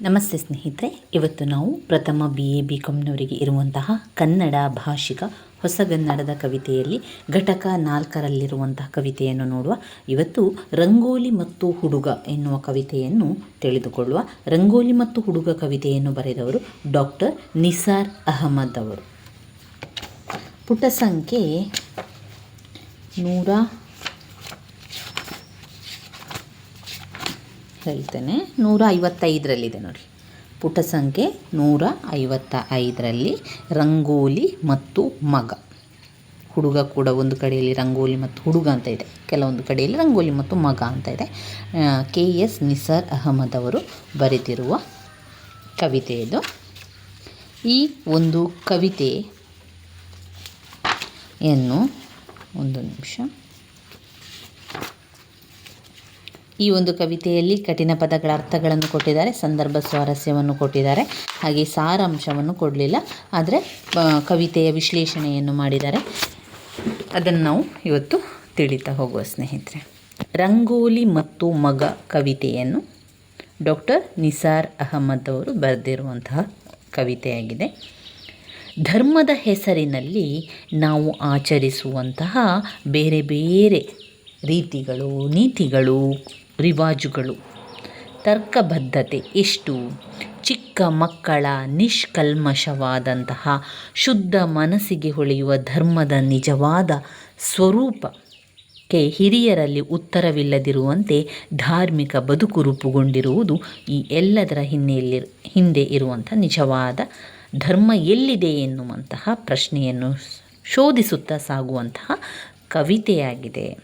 ನಮಸ್ತೆ ಸ್ನೇಹಿತರೆ, ಇವತ್ತು ನಾವು ಪ್ರಥಮ ಬಿ ಎ ಬಿ ಕಾಮ್ನವರಿಗೆ ಇರುವಂತಹ ಕನ್ನಡ ಭಾಷಿಕ ಹೊಸಗನ್ನಡದ ಕವಿತೆಯಲ್ಲಿ ಘಟಕ ನಾಲ್ಕರಲ್ಲಿರುವಂತಹ ಕವಿತೆಯನ್ನು ನೋಡುವ, ಇವತ್ತು ರಂಗೋಲಿ ಮತ್ತು ಹುಡುಗ ಎನ್ನುವ ಕವಿತೆಯನ್ನು ತಿಳಿದುಕೊಳ್ಳುವ, ರಂಗೋಲಿ ಮತ್ತು ಹುಡುಗ ಕವಿತೆಯನ್ನು ಬರೆದವರು ಡಾಕ್ಟರ್ ನಿಸಾರ್ ಅಹಮದ್ ಅವರು. ಪುಟ ಸಂಖ್ಯೆ ನೂರ ಹೇಳ್ತೇನೆ. ನೂರ ಐವತ್ತೈದರಲ್ಲಿದೆ ನೋಡಿ ಪುಟ ಸಂಖ್ಯೆ ನೂರ ಐವತ್ತ ಐದರಲ್ಲಿ ರಂಗೋಲಿ ಮತ್ತು ಮಗ. ಹುಡುಗ ಕೂಡ ಒಂದು ಕಡೆಯಲ್ಲಿ ರಂಗೋಲಿ ಮತ್ತು ಹುಡುಗ ಅಂತ ಇದೆ. ಕೆಲವೊಂದು ಕಡೆಯಲ್ಲಿ ರಂಗೋಲಿ ಮತ್ತು ಮಗ ಅಂತ ಇದೆ. ಕೆ ಎಸ್ ನಿಸಾರ್ ಅಹಮದ್ ಅವರು ಬರೆದಿರುವ ಕವಿತೆ ಇದು. ಈ ಒಂದು ಕವಿತೆಯನ್ನು ಒಂದು ನಿಮಿಷ. ಈ ಒಂದು ಕವಿತೆಯಲ್ಲಿ ಕಠಿಣ ಪದಗಳ ಅರ್ಥಗಳನ್ನು ಕೊಟ್ಟಿದ್ದಾರೆ, ಸಂದರ್ಭ ಸ್ವಾರಸ್ಯವನ್ನು ಕೊಟ್ಟಿದ್ದಾರೆ, ಹಾಗೆ ಸಾರಾಂಶವನ್ನು ಕೊಡಲಿಲ್ಲ, ಆದರೆ ಕವಿತೆಯ ವಿಶ್ಲೇಷಣೆಯನ್ನು ಮಾಡಿದ್ದಾರೆ. ಅದನ್ನು ನಾವು ಇವತ್ತು ತಿಳಿತಾ ಹೋಗುವ ಸ್ನೇಹಿತರೆ. ರಂಗೋಲಿ ಮತ್ತು ಮಗ ಕವಿತೆಯನ್ನು ಡಾಕ್ಟರ್ ನಿಸಾರ್ ಅಹಮದ್ ಅವರು ಬರೆದಿರುವಂತಹ ಕವಿತೆಯಾಗಿದೆ. ಧರ್ಮದ ಹೆಸರಿನಲ್ಲಿ ನಾವು ಆಚರಿಸುವಂತಹ ಬೇರೆ ಬೇರೆ ರೀತಿಗಳು, ನೀತಿಗಳು ರಿವಾಜುಗಳು. ತರ್ಕಬದ್ಧತೆ ಎಷ್ಟು? ಚಿಕ್ಕ ಮಕ್ಕಳ ನಿಷ್ಕಲ್ಮಶವಾದಂತಹ ಶುದ್ಧ ಮನಸ್ಸಿಗೆ ಹೊಳೆಯುವ ಧರ್ಮದ ನಿಜವಾದ ಸ್ವರೂಪಕ್ಕೆ ಹಿರಿಯರಲ್ಲಿ ಉತ್ತರವಿಲ್ಲದಿರುವಂತೆ ಧಾರ್ಮಿಕ ಬದುಕು ರೂಪುಗೊಂಡಿರುವುದು ಈ ಎಲ್ಲದರ ಹಿನ್ನೆಲೆಯಲ್ಲಿ ಹಿಂದೆ ಇರುವಂಥ ನಿಜವಾದ ಧರ್ಮ ಎಲ್ಲಿದೆ ಎನ್ನುವಂತಹ ಪ್ರಶ್ನೆಯನ್ನು ಶೋಧಿಸುತ್ತಾ ಸಾಗುವಂತಹ ಕವಿತೆಯಾಗಿದೆ.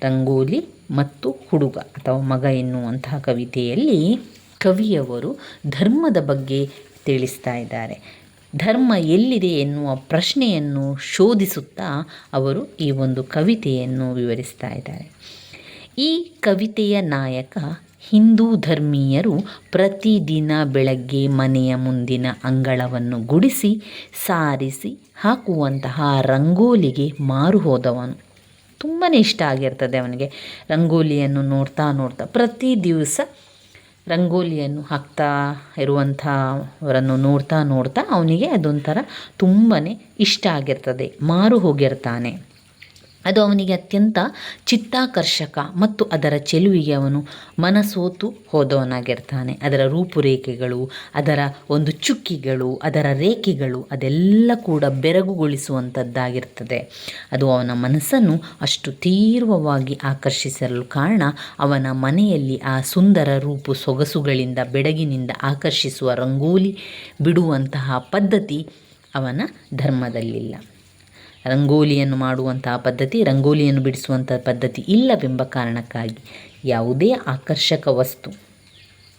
ರಂಗೋಲಿ ಮತ್ತು ಹುಡುಗ ಅಥವಾ ಮಗ ಎನ್ನುವಂತಹ ಕವಿತೆಯಲ್ಲಿ ಕವಿಯವರು ಧರ್ಮದ ಬಗ್ಗೆ ತಿಳಿಸ್ತಾ ಇದ್ದಾರೆ. ಧರ್ಮ ಎಲ್ಲಿದೆ ಎನ್ನುವ ಪ್ರಶ್ನೆಯನ್ನು ಶೋಧಿಸುತ್ತಾ ಅವರು ಈ ಒಂದು ಕವಿತೆಯನ್ನು ವಿವರಿಸ್ತಾ ಇದ್ದಾರೆ. ಈ ಕವಿತೆಯ ನಾಯಕ ಹಿಂದೂ ಧರ್ಮೀಯರು ಪ್ರತಿದಿನ ಬೆಳಗ್ಗೆ ಮನೆಯ ಮುಂದಿನ ಅಂಗಳವನ್ನು ಗುಡಿಸಿ, ಸಾರಿಸಿ, ಹಾಕುವಂತಹ ರಂಗೋಲಿಗೆ ಮಾರು ಹೋದವನು. ತುಂಬಾ ಇಷ್ಟ ಆಗಿರ್ತದೆ ಅವನಿಗೆ. ರಂಗೋಲಿಯನ್ನು ನೋಡ್ತಾ ನೋಡ್ತಾ ಪ್ರತಿ ದಿವಸ ರಂಗೋಲಿಯನ್ನು ಹಾಕ್ತಾ ಇರುವಂಥವರನ್ನು ನೋಡ್ತಾ ನೋಡ್ತಾ ಅವನಿಗೆ ಅದೊಂಥರ ತುಂಬಾ ಇಷ್ಟ ಆಗಿರ್ತದೆ. ಮಾರು ಹೋಗಿರ್ತಾನೆ. ಅದು ಅವನಿಗೆ ಅತ್ಯಂತ ಚಿತ್ತಾಕರ್ಷಕ ಮತ್ತು ಅದರ ಚೆಲುವಿಗೆ ಅವನು ಮನಸೋತು ಹೋದವನಾಗಿರ್ತಾನೆ. ಅದರ ರೂಪುರೇಖೆಗಳು, ಅದರ ಒಂದು ಚುಕ್ಕಿಗಳು, ಅದರ ರೇಖೆಗಳು ಅದೆಲ್ಲ ಕೂಡ ಬೆರಗುಗೊಳಿಸುವಂಥದ್ದಾಗಿರ್ತದೆ. ಅದು ಅವನ ಮನಸ್ಸನ್ನು ಅಷ್ಟು ತೀವ್ರವಾಗಿ ಆಕರ್ಷಿಸಲು ಕಾರಣ ಅವನ ಮನೆಯಲ್ಲಿ ಆ ಸುಂದರ ರೂಪು ಸೊಗಸುಗಳಿಂದ ಬೆಡಗಿನಿಂದ ಆಕರ್ಷಿಸುವ ರಂಗೋಲಿ ಬಿಡುವಂತಹ ಪದ್ಧತಿ ಅವನ ಧರ್ಮದಲ್ಲಿಲ್ಲ. ರಂಗೋಲಿಯನ್ನು ಮಾಡುವಂತಹ ಪದ್ಧತಿ, ರಂಗೋಲಿಯನ್ನು ಬಿಡಿಸುವಂಥ ಪದ್ಧತಿ ಇಲ್ಲವೆಂಬ ಕಾರಣಕ್ಕಾಗಿ ಯಾವುದೇ ಆಕರ್ಷಕ ವಸ್ತು,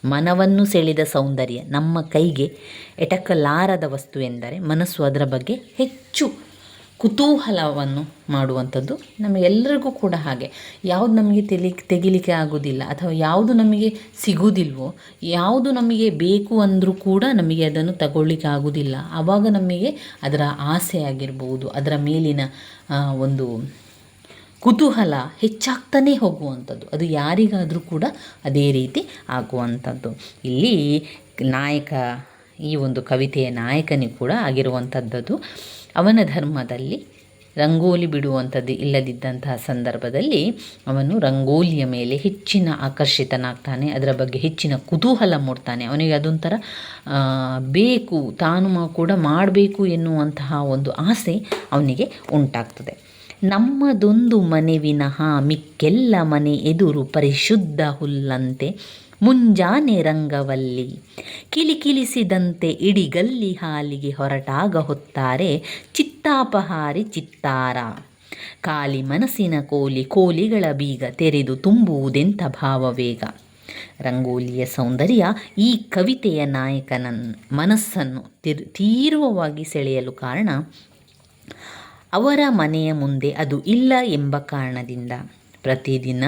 ಮನವನ್ನು ಸೆಳೆದ ಸೌಂದರ್ಯ ನಮ್ಮ ಕೈಗೆ ಎಟಕಲಾರದ ವಸ್ತು ಎಂದರೆ ಮನಸ್ಸು ಅದರ ಬಗ್ಗೆ ಹೆಚ್ಚು ಕುತೂಹಲವನ್ನು ಮಾಡುವಂಥದ್ದು ನಮಗೆಲ್ಲರಿಗೂ ಕೂಡ ಹಾಗೆ. ಯಾವುದು ನಮಗೆ ತೆಲಿ, ತೆಗಿಲಿಕ್ಕೆ ಆಗೋದಿಲ್ಲ ಅಥವಾ ಯಾವುದು ನಮಗೆ ಸಿಗುವುದಿಲ್ವೋ ಯಾವುದು ನಮಗೆ ಬೇಕು ಅಂದರೂ ಕೂಡ ನಮಗೆ ಅದನ್ನು ತಗೊಳ್ಳಿಕ್ಕೆ ಆಗೋದಿಲ್ಲ. ಆವಾಗ ನಮಗೆ ಅದರ ಆಸೆ ಆಗಿರ್ಬೋದು, ಅದರ ಮೇಲಿನ ಒಂದು ಕುತೂಹಲ ಹೆಚ್ಚಾಗ್ತಾನೇ ಹೋಗುವಂಥದ್ದು. ಅದು ಯಾರಿಗಾದರೂ ಕೂಡ ಅದೇ ರೀತಿ ಆಗುವಂಥದ್ದು. ಇಲ್ಲಿ ನಾಯಕ, ಈ ಒಂದು ಕವಿತೆಯ ನಾಯಕನಿಗೆ ಕೂಡ ಆಗಿರುವಂಥದ್ದು ಅವನ ಧರ್ಮದಲ್ಲಿ ರಂಗೋಲಿ ಬಿಡುವಂಥದ್ದು ಇಲ್ಲದಿದ್ದಂತಹ ಸಂದರ್ಭದಲ್ಲಿ ಅವನು ರಂಗೋಲಿಯ ಮೇಲೆ ಹೆಚ್ಚಿನ ಆಕರ್ಷಿತನಾಗ್ತಾನೆ, ಅದರ ಬಗ್ಗೆ ಹೆಚ್ಚಿನ ಕುತೂಹಲ ಮೂಡ್ತಾನೆ. ಅವನಿಗೆ ಅದೊಂಥರ ಬೇಕು, ತಾನು ಕೂಡ ಮಾಡಬೇಕು ಎನ್ನುವಂತಹ ಒಂದು ಆಸೆ ಅವನಿಗೆ ಉಂಟಾಗ್ತದೆ. ನಮ್ಮದೊಂದು ಮನೆ ವಿನಃ ಮಿಕ್ಕೆಲ್ಲ ಮನೆ ಎದುರು ಪರಿಶುದ್ಧ ಹುಲ್ಲಂತೆ ಮುಂಜಾನೆ ರಂಗವಲ್ಲಿ. ಕಿಲಿಕಿಲಿಸಿದಂತೆ ಇಡಿಗಲ್ಲಿ ಹಾಲಿಗೆ ಹೊರಟಾಗ ಹೊತ್ತಾರೆ ಚಿತ್ತಾಪಹಾರಿ ಚಿತ್ತಾರ. ಖಾಲಿ ಮನಸ್ಸಿನ ಕೋಲಿ ಕೋಲಿಗಳ ಬೀಗ ತೆರೆದು ತುಂಬುವುದೆಂಥ ಭಾವವೇಗ. ರಂಗೋಲಿಯ ಸೌಂದರ್ಯ ಈ ಕವಿತೆಯ ನಾಯಕನ ಮನಸ್ಸನ್ನು ತಿರ್, ತೀವ್ರವಾಗಿ ಸೆಳೆಯಲು ಕಾರಣ ಅವರ ಮನೆಯ ಮುಂದೆ ಅದು ಇಲ್ಲ ಎಂಬ ಕಾರಣದಿಂದ. ಪ್ರತಿದಿನ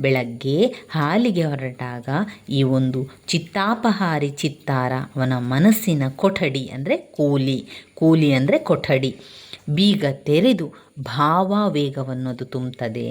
ಬೆಳಗ್ಗೆ ಹಾಲಿಗೆ ಹೊರಟಾಗ ಈ ಒಂದು ಚಿತ್ತಾಪಹಾರಿ ಚಿತ್ತಾರ, ಅವನ ಮನಸ್ಸಿನ ಕೊಠಡಿ ಅಂದರೆ ಕೂಲಿ. ಕೂಲಿ ಅಂದರೆ ಕೊಠಡಿ. ಬೀಗ ತೆರೆದು ಭಾವಾವೇಗವನ್ನು ಅದು ತುಂಬುತ್ತದೆ.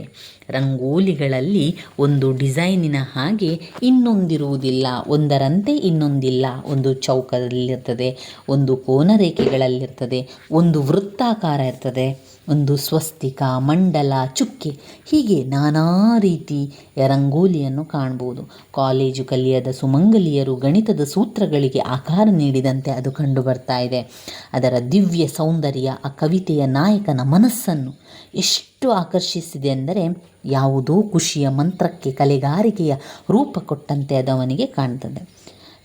ರಂಗೋಲಿಗಳಲ್ಲಿ ಒಂದು ಡಿಸೈನಿನ ಹಾಗೆ ಇನ್ನೊಂದಿರುವುದಿಲ್ಲ. ಒಂದರಂತೆ ಇನ್ನೊಂದಿಲ್ಲ. ಒಂದು ಚೌಕದಲ್ಲಿರ್ತದೆ, ಒಂದು ಕೋನರೇಖೆಗಳಲ್ಲಿರ್ತದೆ, ಒಂದು ವೃತ್ತಾಕಾರ ಇರ್ತದೆ. ಒಂದು ಸ್ವಸ್ತಿಕ, ಮಂಡಲ, ಚುಕ್ಕೆ, ಹೀಗೆ ನಾನಾ ರೀತಿ ರಂಗೋಲಿಯನ್ನು ಕಾಣ್ಬೋದು. ಕಾಲೇಜು ಕಲಿಯದ ಸುಮಂಗಲಿಯರು ಗಣಿತದ ಸೂತ್ರಗಳಿಗೆ ಆಕಾರ ನೀಡಿದಂತೆ ಅದು ಕಂಡು ಬರ್ತಾ ಇದೆ. ಅದರ ದಿವ್ಯ ಸೌಂದರ್ಯ, ಆ ಕವಿತೆಯ ನಾಯಕನ ಮನಸ್ಸನ್ನು ಎಷ್ಟು ಆಕರ್ಷಿಸಿದೆ ಅಂದರೆ ಯಾವುದೋ ಖುಷಿಯ ಮಂತ್ರಕ್ಕೆ ಕಲೆಗಾರಿಕೆಯ ರೂಪ ಕೊಟ್ಟಂತೆ ಅದು ಅವನಿಗೆ ಕಾಣ್ತದೆ.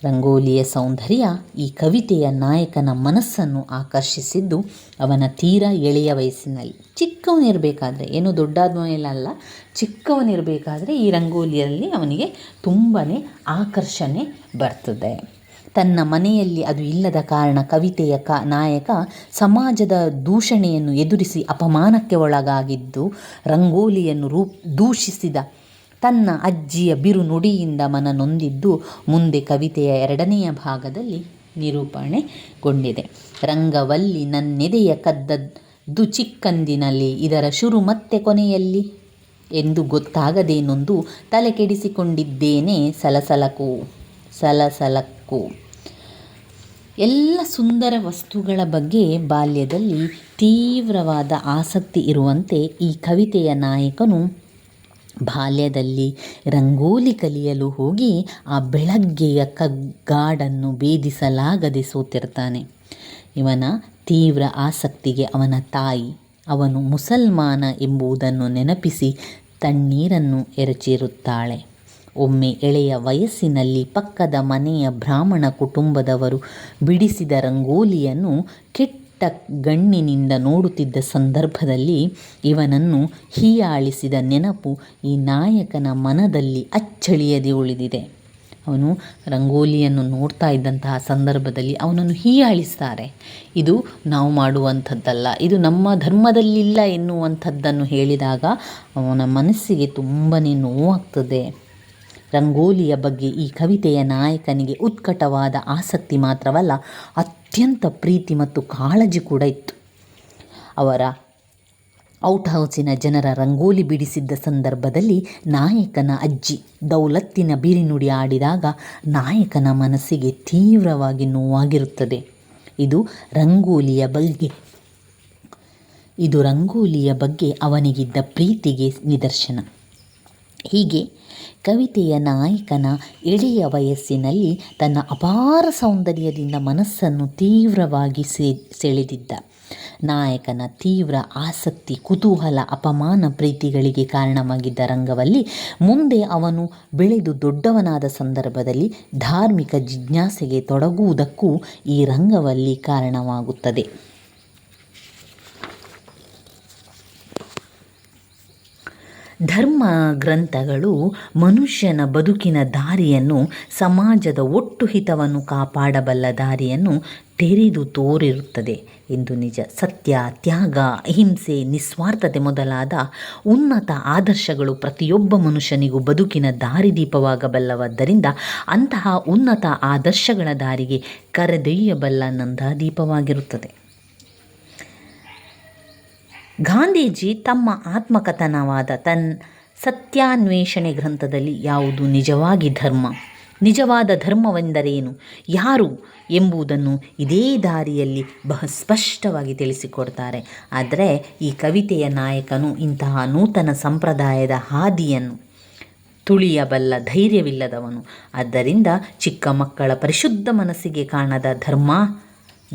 ರಂಗೋಲಿಯ ಸೌಂದರ್ಯ ಈ ಕವಿತೆಯ ನಾಯಕನ ಮನಸ್ಸನ್ನು ಆಕರ್ಷಿಸಿದ್ದು ಅವನ ತೀರಾ ಎಳೆಯ ವಯಸ್ಸಿನಲ್ಲಿ. ಚಿಕ್ಕವನಿರಬೇಕಾದ್ರೆ ಏನು ದೊಡ್ಡಾದ ಮೇಲಲ್ಲ ಚಿಕ್ಕವನಿರಬೇಕಾದ್ರೆ ಈ ರಂಗೋಲಿಯಲ್ಲಿ ಅವನಿಗೆ ತುಂಬಾ ಆಕರ್ಷಣೆ ಬರ್ತದೆ. ತನ್ನ ಮನೆಯಲ್ಲಿ ಅದು ಇಲ್ಲದ ಕಾರಣ ಕವಿತೆಯ ಕ, ನಾಯಕ ಸಮಾಜದ ದೂಷಣೆಯನ್ನು ಎದುರಿಸಿ ಅಪಮಾನಕ್ಕೆ ಒಳಗಾಗಿದ್ದು, ರಂಗೋಲಿಯನ್ನು ರೂಪ್, ದೂಷಿಸಿದ ತನ್ನ ಅಜ್ಜಿಯ ಬಿರುನುಡಿಯಿಂದ ಮನನೊಂದಿದ್ದು ಮನ ನೊಂದಿದ್ದು ಮುಂದೆ ಕವಿತೆಯ ಎರಡನೆಯ ಭಾಗದಲ್ಲಿ ನಿರೂಪಣೆಗೊಂಡಿದೆ. ರಂಗವಲ್ಲಿ ನನ್ನೆದೆಯ ಕದ್ದದ್ದು ಚಿಕ್ಕಂದಿನಲ್ಲಿ, ಇದರ ಶುರು ಮತ್ತೆ ಕೊನೆಯಲ್ಲಿ? ಎಂದು ಗೊತ್ತಾಗದೇನೊಂದು ತಲೆ ಕೆಡಿಸಿಕೊಂಡಿದ್ದೇನೆ ಸಲಸಲಕು, ಸಲಸಲಕ್ಕು. ಎಲ್ಲ ಸುಂದರ ವಸ್ತುಗಳ ಬಗ್ಗೆ ಬಾಲ್ಯದಲ್ಲಿ ತೀವ್ರವಾದ ಆಸಕ್ತಿ ಇರುವಂತೆ ಈ ಕವಿತೆಯ ನಾಯಕನು ಬಾಲ್ಯದಲ್ಲಿ ರಂಗೋಲಿ ಕಲಿಯಲು ಹೋಗಿ ಆ ಬೆಳಗ್ಗೆಯ ಕಗ್ಗಾಡನ್ನು ಭೇದಿಸಲಾಗದೆ ಸೋತಿರ್ತಾನೆ. ಇವನ ತೀವ್ರ ಆಸಕ್ತಿಗೆ ಅವನ ತಾಯಿ, ಅವನು ಮುಸಲ್ಮಾನ ಎಂಬುದನ್ನು ನೆನಪಿಸಿ ತಣ್ಣೀರನ್ನು ಎರಚಿರುತ್ತಾಳೆ. ಒಮ್ಮೆ ಎಳೆಯ ವಯಸ್ಸಿನಲ್ಲಿ ಪಕ್ಕದ ಮನೆಯ ಬ್ರಾಹ್ಮಣ ಕುಟುಂಬದವರು ಬಿಡಿಸಿದ ರಂಗೋಲಿಯನ್ನು ಕೆಟ್ಟ ಗಣ್ಣಿನಿಂದ ನೋಡುತ್ತಿದ್ದ ಸಂದರ್ಭದಲ್ಲಿ ಇವನನ್ನು ಹೀಯಾಳಿಸಿದ ನೆನಪು ಈ ನಾಯಕನ ಮನದಲ್ಲಿ ಅಚ್ಚಳಿಯದೆ ಉಳಿದಿದೆ. ಅವನು ರಂಗೋಲಿಯನ್ನು ನೋಡ್ತಾ ಇದ್ದಂತಹ ಸಂದರ್ಭದಲ್ಲಿ ಅವನನ್ನು ಹೀಯಾಳಿಸ್ತಾರೆ. ಇದು ನಾವು ಮಾಡುವಂಥದ್ದಲ್ಲ, ಇದು ನಮ್ಮ ಧರ್ಮದಲ್ಲಿಲ್ಲ ಎನ್ನುವಂಥದ್ದನ್ನು ಹೇಳಿದಾಗ ಅವನ ಮನಸ್ಸಿಗೆ ತುಂಬಾ ನೋವಾಗ್ತದೆ. ರಂಗೋಲಿಯ ಬಗ್ಗೆ ಈ ಕವಿತೆಯ ನಾಯಕನಿಗೆ ಉತ್ಕಟವಾದ ಆಸಕ್ತಿ ಮಾತ್ರವಲ್ಲ ಅತ್ಯಂತ ಪ್ರೀತಿ ಮತ್ತು ಕಾಳಜಿ ಕೂಡ ಇತ್ತು. ಅವರ ಔಟ್ ಹೌಸಿನ ಜನರ ರಂಗೋಲಿ ಬಿಡಿಸಿದ್ದ ಸಂದರ್ಭದಲ್ಲಿ ನಾಯಕನ ಅಜ್ಜಿ ದೌಲತ್ತಿನ ಬೀರಿನುಡಿ ಆಡಿದಾಗ ನಾಯಕನ ಮನಸ್ಸಿಗೆ ತೀವ್ರವಾಗಿ ನೋವಾಗಿರುತ್ತದೆ. ಇದು ರಂಗೋಲಿಯ ಬಗ್ಗೆ ಇದು ರಂಗೋಲಿಯ ಬಗ್ಗೆ ಅವನಿಗಿದ್ದ ಪ್ರೀತಿಗೆ ನಿದರ್ಶನ. ಹೀಗೆ ಕವಿತೆಯ ನಾಯಕನ ಎಳೆಯ ವಯಸ್ಸಿನಲ್ಲಿ ತನ್ನ ಅಪಾರ ಸೌಂದರ್ಯದಿಂದ ಮನಸ್ಸನ್ನು ತೀವ್ರವಾಗಿ ಸೆಳೆದಿದ್ದ. ನಾಯಕನ ತೀವ್ರ ಆಸಕ್ತಿ, ಕುತೂಹಲ, ಅಪಮಾನ ಪ್ರೀತಿಗಳಿಗೆ ಕಾರಣವಾಗಿದ್ದ ರಂಗವಲ್ಲಿ ಮುಂದೆ ಅವನು ಬೆಳೆದು ದೊಡ್ಡವನಾದ ಸಂದರ್ಭದಲ್ಲಿ ಧಾರ್ಮಿಕ ಜಿಜ್ಞಾಸೆಗೆ ತೊಡಗುವುದಕ್ಕೂ ಈ ರಂಗವಲ್ಲಿ ಕಾರಣವಾಗುತ್ತದೆ. ಧರ್ಮ ಗ್ರಂಥಗಳು ಮನುಷ್ಯನ ಬದುಕಿನ ದಾರಿಯನ್ನು, ಸಮಾಜದ ಒಟ್ಟು ಹಿತವನ್ನು ಕಾಪಾಡಬಲ್ಲ ದಾರಿಯನ್ನು ತೆರೆದು ತೋರಿರುತ್ತದೆ. ಎಂದು ನಿಜ ಸತ್ಯ, ತ್ಯಾಗ, ಅಹಿಂಸೆ, ನಿಸ್ವಾರ್ಥತೆ ಮೊದಲಾದ ಉನ್ನತ ಆದರ್ಶಗಳು ಪ್ರತಿಯೊಬ್ಬ ಮನುಷ್ಯನಿಗೂ ಬದುಕಿನ ದಾರಿದೀಪವಾಗಬಲ್ಲವಾದ್ದರಿಂದ ಅಂತಹ ಉನ್ನತ ಆದರ್ಶಗಳ ದಾರಿಗೆ ಕರೆದೊಯ್ಯಬಲ್ಲ ನಂದಾದೀಪವಾಗಿರುತ್ತದೆ ಗಾಂಧೀಜಿ ತಮ್ಮ ಆತ್ಮಕಥನವಾದ ತನ್ ಸತ್ಯಾನ್ವೇಷಣೆ ಗ್ರಂಥದಲ್ಲಿ ಯಾವುದು ನಿಜವಾಗಿ ಧರ್ಮ? ನಿಜವಾದ ಧರ್ಮವೆಂದರೇನು? ಯಾರು ಎಂಬುದನ್ನು ಇದೇ ದಾರಿಯಲ್ಲಿ ಬಹ ಸ್ಪಷ್ಟವಾಗಿ ತಿಳಿಸಿಕೊಡ್ತಾರೆ. ಆದರೆ ಈ ಕವಿತೆಯ ನಾಯಕನು ಇಂತಹ ನೂತನ ಸಂಪ್ರದಾಯದ ಹಾದಿಯನ್ನು ತುಳಿಯಬಲ್ಲ ಧೈರ್ಯವಿಲ್ಲದವನು. ಆದ್ದರಿಂದ ಚಿಕ್ಕ ಮಕ್ಕಳ ಪರಿಶುದ್ಧ ಮನಸ್ಸಿಗೆ ಕಾಣದ ಧರ್ಮ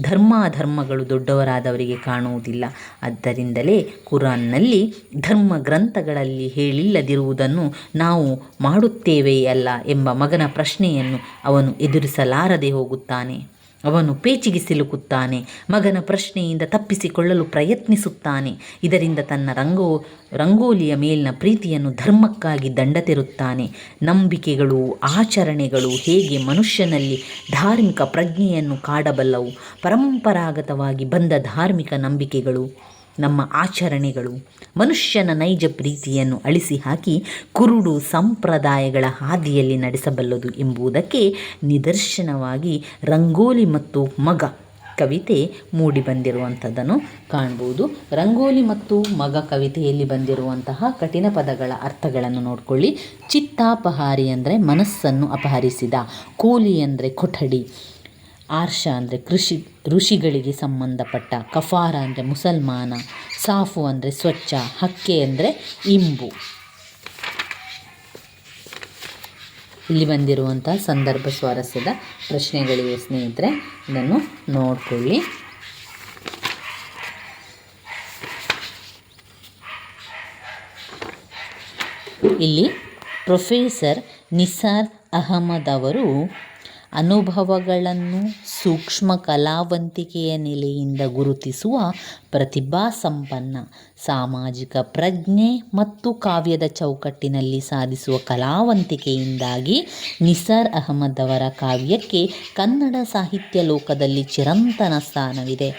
ಧರ್ಮ ಧರ್ಮಗಳು ದೊಡ್ಡವರಾದವರಿಗೆ ಕಾಣುವುದಿಲ್ಲ. ಆದ್ದರಿಂದಲೇ ಕುರಾನ್ನಲ್ಲಿ ಧರ್ಮ ಗ್ರಂಥಗಳಲ್ಲಿ ಹೇಳಿಲ್ಲದಿರುವುದನ್ನು ನಾವು ಮಾಡುತ್ತೇವೆಯಲ್ಲ ಎಂಬ ಮಗನ ಪ್ರಶ್ನೆಯನ್ನು ಅವನು ಎದುರಿಸಲಾರದೆ ಹೋಗುತ್ತಾನೆ. ಅವನು ಪೇಚಿಗೆ ಸಿಲುಕುತ್ತಾನೆ, ಮಗನ ಪ್ರಶ್ನೆಯಿಂದ ತಪ್ಪಿಸಿಕೊಳ್ಳಲು ಪ್ರಯತ್ನಿಸುತ್ತಾನೆ. ಇದರಿಂದ ತನ್ನ ರಂಗೋ, ರಂಗೋಲಿಯ ಮೇಲಿನ ಪ್ರೀತಿಯನ್ನು ಧರ್ಮಕ್ಕಾಗಿ ದಂಡ ತೆರುತ್ತಾನೆ ನಂಬಿಕೆಗಳು, ಆಚರಣೆಗಳು ಹೇಗೆ ಮನುಷ್ಯನಲ್ಲಿ ಧಾರ್ಮಿಕ ಪ್ರಜ್ಞೆಯನ್ನು ಕಾಡಬಲ್ಲವು, ಪರಂಪರಾಗತವಾಗಿ ಬಂದ ಧಾರ್ಮಿಕ ನಂಬಿಕೆಗಳು? ನಮ್ಮ ಆಚರಣೆಗಳು. ಮನುಷ್ಯನ ನೈಜ ಪ್ರೀತಿಯನ್ನು ಅಳಿಸಿ ಹಾಕಿ ಕುರುಡು ಸಂಪ್ರದಾಯಗಳ ಹಾದಿಯಲ್ಲಿ ನಡೆಸಬಲ್ಲದು ಎಂಬುದಕ್ಕೆ ನಿದರ್ಶನವಾಗಿ ರಂಗೋಲಿ ಮತ್ತು ಮಗ ಕವಿತೆ ಮೂಡಿ ಬಂದಿರುವಂಥದ್ದನ್ನು ಕಾಣ್ಬೋದು. ರಂಗೋಲಿ ಮತ್ತು ಮಗ ಕವಿತೆಯಲ್ಲಿ ಬಂದಿರುವಂತಹ ಕಠಿಣ ಪದಗಳ ಅರ್ಥಗಳನ್ನು ನೋಡಿಕೊಳ್ಳಿ. ಚಿತ್ತಾಪಹಾರಿ ಅಂದರೆ ಮನಸ್ಸನ್ನು ಅಪಹರಿಸಿದ, ಕೋಲಿ ಅಂದರೆ ಕೊಠಡಿ. ಆರ್ಷ ಅಂದರೆ ಕೃಷಿ ಋಷಿಗಳಿಗೆ ಸಂಬಂಧಪಟ್ಟ, ಕಫಾರ ಅಂದರೆ ಮುಸಲ್ಮಾನ, ಸಾಫು ಅಂದರೆ ಸ್ವಚ್ಛ, ಹಕ್ಕೆ ಅಂದರೆ ಇಂಬು. ಇಲ್ಲಿ ಬಂದಿರುವಂಥ ಸಂದರ್ಭ ಸ್ವಾರಸ್ಯದ ಪ್ರಶ್ನೆಗಳಿವೆ ಸ್ನೇಹಿತರೆ, ಇದನ್ನು ನೋಡಿಕೊಳ್ಳಿ. ಇಲ್ಲಿ ಪ್ರೊಫೆಸರ್ ನಿಸಾರ್ ಅಹಮದ್ ಅವರು ಅನುಭವಗಳನ್ನು ಸೂಕ್ಷ್ಮ ಕಲಾವಂತಿಕೆಯ ನೆಲೆಯಿಂದ ಗುರುತಿಸುವ ಪ್ರತಿಭಾ ಸಂಪನ್ನ, ಸಾಮಾಜಿಕ ಪ್ರಜ್ಞೆ ಮತ್ತು ಕಾವ್ಯದ ಚೌಕಟ್ಟಿನಲ್ಲಿ ಸಾಧಿಸುವ ಕಲಾವಂತಿಕೆಯಿಂದಾಗಿ ನಿಸಾರ್ ಅಹಮದ್ ಅವರ ಕಾವ್ಯಕ್ಕೆ ಕನ್ನಡ ಸಾಹಿತ್ಯ ಲೋಕದಲ್ಲಿ ಚಿರಂತನ ಸ್ಥಾನವಿದೆ.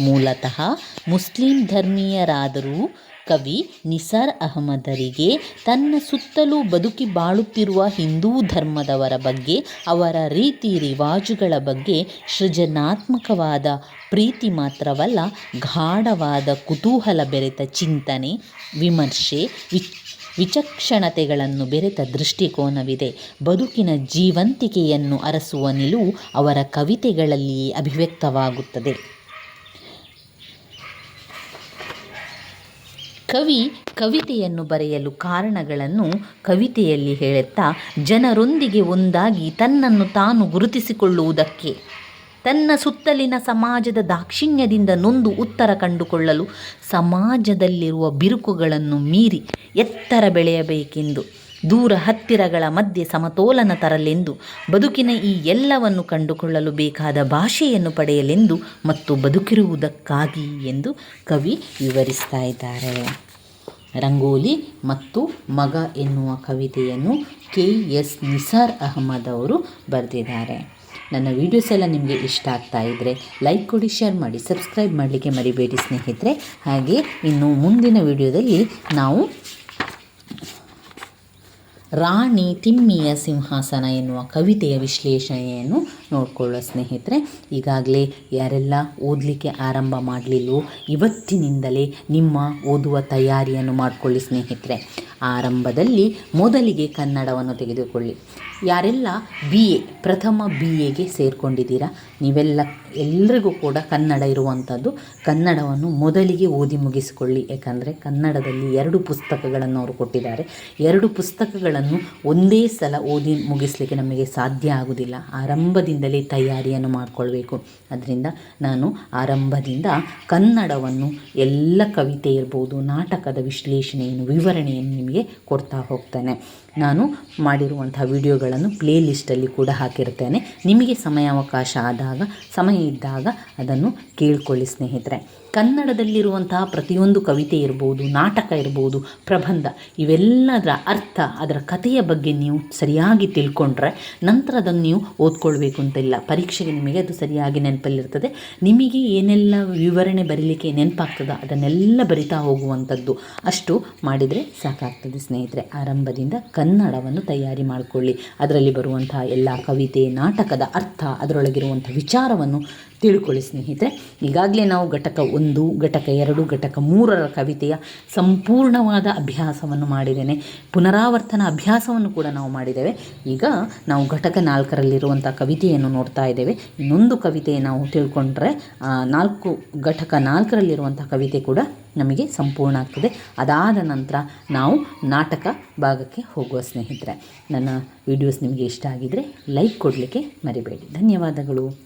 ಮೂಲತಃ ಮುಸ್ಲಿಂ ಧರ್ಮೀಯರಾದರೂ ಕವಿ ನಿಸಾರ್ ಅಹಮದರಿಗೆ ತನ್ನ ಸುತ್ತಲೂ ಬದುಕಿ ಬಾಳುತ್ತಿರುವ ಹಿಂದೂ ಧರ್ಮದವರ ಬಗ್ಗೆ, ಅವರ ರೀತಿ ರಿವಾಜುಗಳ ಬಗ್ಗೆ ಸೃಜನಾತ್ಮಕವಾದ ಪ್ರೀತಿ ಮಾತ್ರವಲ್ಲ, ಗಾಢವಾದ ಕುತೂಹಲ ಬೆರೆತ ಚಿಂತನೆ, ವಿಮರ್ಶೆ ವಿ ವಿಚಕ್ಷಣತೆಗಳನ್ನು ಬೆರೆತ ದೃಷ್ಟಿಕೋನವಿದೆ. ಬದುಕಿನ ಜೀವಂತಿಕೆಯನ್ನು ಅರಸುವ ನಿಲುವು ಅವರ ಕವಿತೆಗಳಲ್ಲಿಯೇ ಅಭಿವ್ಯಕ್ತವಾಗುತ್ತದೆ. ಕವಿ ಕವಿತೆಯನ್ನು ಬರೆಯಲು ಕಾರಣಗಳನ್ನು ಕವಿತೆಯಲ್ಲಿ ಹೇಳುತ್ತಾ, ಜನರೊಂದಿಗೆ ಒಂದಾಗಿ ತನ್ನನ್ನು ತಾನು ಗುರುತಿಸಿಕೊಳ್ಳುವುದಕ್ಕೆ, ತನ್ನ ಸುತ್ತಲಿನ ಸಮಾಜದ ದಾಕ್ಷಿಣ್ಯದಿಂದ ನೊಂದು ಉತ್ತರ ಕಂಡುಕೊಳ್ಳಲು ಸಮಾಜದಲ್ಲಿರುವ ಬಿರುಕುಗಳನ್ನು ಮೀರಿ ಎತ್ತರ ಬೆಳೆಯಬೇಕೆಂದು ದೂರ ಹತ್ತಿರಗಳ ಮಧ್ಯೆ ಸಮತೋಲನ ತರಲೆಂದು, ಬದುಕಿನ ಈ ಎಲ್ಲವನ್ನು ಕಂಡುಕೊಳ್ಳಲು ಬೇಕಾದ ಭಾಷೆಯನ್ನು ಪಡೆಯಲೆಂದು ಮತ್ತು ಬದುಕಿರುವುದಕ್ಕಾಗಿ ಎಂದು ಕವಿ ವಿವರಿಸ್ತಾ ಇದ್ದಾರೆ. ರಂಗೋಲಿ ಮತ್ತು ಮಗ ಎನ್ನುವ ಕವಿತೆಯನ್ನು ಕೆ ಎಸ್ ನಿಸಾರ್ ಅಹಮದ್ ಅವರು ಬರೆದಿದ್ದಾರೆ. ನನ್ನ ವೀಡಿಯೋಸ್ ಎಲ್ಲ ನಿಮಗೆ ಇಷ್ಟ ಆಗ್ತಾ ಇದ್ದರೆ ಲೈಕ್ ಕೊಡಿ, ಶೇರ್ ಮಾಡಿ, ಸಬ್ಸ್ಕ್ರೈಬ್ ಮಾಡಲಿಕ್ಕೆ ಮರಿಬೇಡಿ ಸ್ನೇಹಿತರೆ. ಹಾಗೆ ಇನ್ನು ಮುಂದಿನ ವಿಡಿಯೋದಲ್ಲಿ ನಾವು ರಾಣಿ ತಿಮ್ಮಿಯ ಸಿಂಹಾಸನ ಎನ್ನುವ ಕವಿತೆಯ ವಿಶ್ಲೇಷಣೆಯನ್ನು ನೋಡಿಕೊಳ್ಳೋ ಸ್ನೇಹಿತರೆ. ಈಗಾಗಲೇ ಯಾರೆಲ್ಲ ಓದಲಿಕ್ಕೆ ಆರಂಭ ಮಾಡಲಿಲ್ಲವೋ ಇವತ್ತಿನಿಂದಲೇ ನಿಮ್ಮ ಓದುವ ತಯಾರಿಯನ್ನು ಮಾಡಿಕೊಳ್ಳಿ ಸ್ನೇಹಿತರೆ. ಆರಂಭದಲ್ಲಿ ಮೊದಲಿಗೆ ಕನ್ನಡವನ್ನು ತೆಗೆದುಕೊಳ್ಳಿ. ಯಾರೆಲ್ಲ ಬಿ ಎ ಪ್ರಥಮ ಬಿ ಎಗೆ ಸೇರಿಕೊಂಡಿದ್ದೀರಾ, ನೀವೆಲ್ಲ, ಎಲ್ರಿಗೂ ಕೂಡ ಕನ್ನಡ ಇರುವಂಥದ್ದು ಕನ್ನಡವನ್ನು ಮೊದಲಿಗೆ ಓದಿ ಮುಗಿಸಿಕೊಳ್ಳಿ. ಯಾಕಂದರೆ ಕನ್ನಡದಲ್ಲಿ ಎರಡು ಪುಸ್ತಕಗಳನ್ನು ಅವರು ಕೊಟ್ಟಿದ್ದಾರೆ. ಎರಡು ಪುಸ್ತಕಗಳನ್ನು ಒಂದೇ ಸಲ ಓದಿ ಮುಗಿಸಲಿಕ್ಕೆ ನಮಗೆ ಸಾಧ್ಯ ಆಗುವುದಿಲ್ಲ ಆರಂಭದಿಂದಲೇ ತಯಾರಿಯನ್ನು ಮಾಡಿಕೊಳ್ಬೇಕು. ಅದರಿಂದ ನಾನು ಆರಂಭದಿಂದ ಕನ್ನಡವನ್ನು ಎಲ್ಲ ಕವಿತೆ ಇರ್ಬೋದು, ನಾಟಕದ ವಿಶ್ಲೇಷಣೆಯನ್ನು, ವಿವರಣೆಯನ್ನು ನಿಮಗೆ ಕೊಡ್ತಾ ಹೋಗ್ತೇನೆ. ನಾನು ಮಾಡಿರುವಂಥ ವಿಡಿಯೋಗಳನ್ನು ಪ್ಲೇ ಲಿಸ್ಟಲ್ಲಿ ಕೂಡ ಹಾಕಿರ್ತೇನೆ ನಿಮಗೆ ಸಮಯಾವಕಾಶ ಆದಾಗ, ಸಮಯ ಇದ್ದಾಗ ಅದನ್ನು ಕೇಳ್ಕೊಳ್ಳಿ ಸ್ನೇಹಿತರೆ. ಕನ್ನಡದಲ್ಲಿರುವಂತಹ ಪ್ರತಿಯೊಂದು ಕವಿತೆ ಇರ್ಬೋದು, ನಾಟಕ ಇರ್ಬೋದು, ಪ್ರಬಂಧ, ಇವೆಲ್ಲದರ ಅರ್ಥ, ಅದರ ಕಥೆಯ ಬಗ್ಗೆ ನೀವು ಸರಿಯಾಗಿ ತಿಳ್ಕೊಂಡ್ರೆ ನಂತರ ಅದನ್ನು ನೀವು ಓದ್ಕೊಳ್ಬೇಕು ಅಂತಿಲ್ಲ. ಪರೀಕ್ಷೆಗೆ ನಿಮಗೆ ಅದು ಸರಿಯಾಗಿ ನೆನಪಲ್ಲಿರ್ತದೆ. ನಿಮಗೆ ಏನೆಲ್ಲ ವಿವರಣೆ ಬರೀಲಿಕ್ಕೆ ನೆನಪಾಗ್ತದೆ ಅದನ್ನೆಲ್ಲ ಬರಿತಾ ಹೋಗುವಂಥದ್ದು ಅಷ್ಟು ಮಾಡಿದರೆ ಸಾಕಾಗ್ತದೆ ಸ್ನೇಹಿತರೆ. ಆರಂಭದಿಂದ ಕನ್ನಡವನ್ನು ತಯಾರಿ ಮಾಡಿಕೊಳ್ಳಿ. ಅದರಲ್ಲಿ ಬರುವಂತಹ ಎಲ್ಲ ಕವಿತೆ ನಾಟಕದ ಅರ್ಥ ಅದರೊಳಗಿರುವಂಥ ವಿಚಾರವನ್ನು ತಿಳ್ಕೊಳ್ಳಿ ಸ್ನೇಹಿತರೆ. ಈಗಾಗಲೇ ನಾವು ಘಟಕ ಒಂದು, ಘಟಕ ಎರಡು, ಘಟಕ ಮೂರರ ಕವಿತೆಯ ಸಂಪೂರ್ಣವಾದ ಅಭ್ಯಾಸವನ್ನು ಮಾಡಿದ್ದೇನೆ. ಪುನರಾವರ್ತನ ಅಭ್ಯಾಸವನ್ನು ಕೂಡ ನಾವು ಮಾಡಿದ್ದೇವೆ. ಈಗ ನಾವು ಘಟಕ ನಾಲ್ಕರಲ್ಲಿರುವಂಥ ಕವಿತೆಯನ್ನು ನೋಡ್ತಾ ಇದ್ದೇವೆ. ಇನ್ನೊಂದು ಕವಿತೆ ನಾವು ತಿಳ್ಕೊಂಡ್ರೆ ನಾಲ್ಕು, ಘಟಕ ನಾಲ್ಕರಲ್ಲಿರುವಂಥ ಕವಿತೆ ಕೂಡ ನಮಗೆ ಸಂಪೂರ್ಣ ಆಗ್ತದೆ. ಅದಾದ ನಂತರ ನಾವು ನಾಟಕ ಭಾಗಕ್ಕೆ ಹೋಗುವ ಸ್ನೇಹಿತರೆ. ನನ್ನ ವಿಡಿಯೋಸ್ ನಿಮಗೆ ಇಷ್ಟ ಆಗಿದ್ದರೆ ಲೈಕ್ ಕೊಡಲಿಕ್ಕೆ ಮರಿಬೇಡಿ. ಧನ್ಯವಾದಗಳು.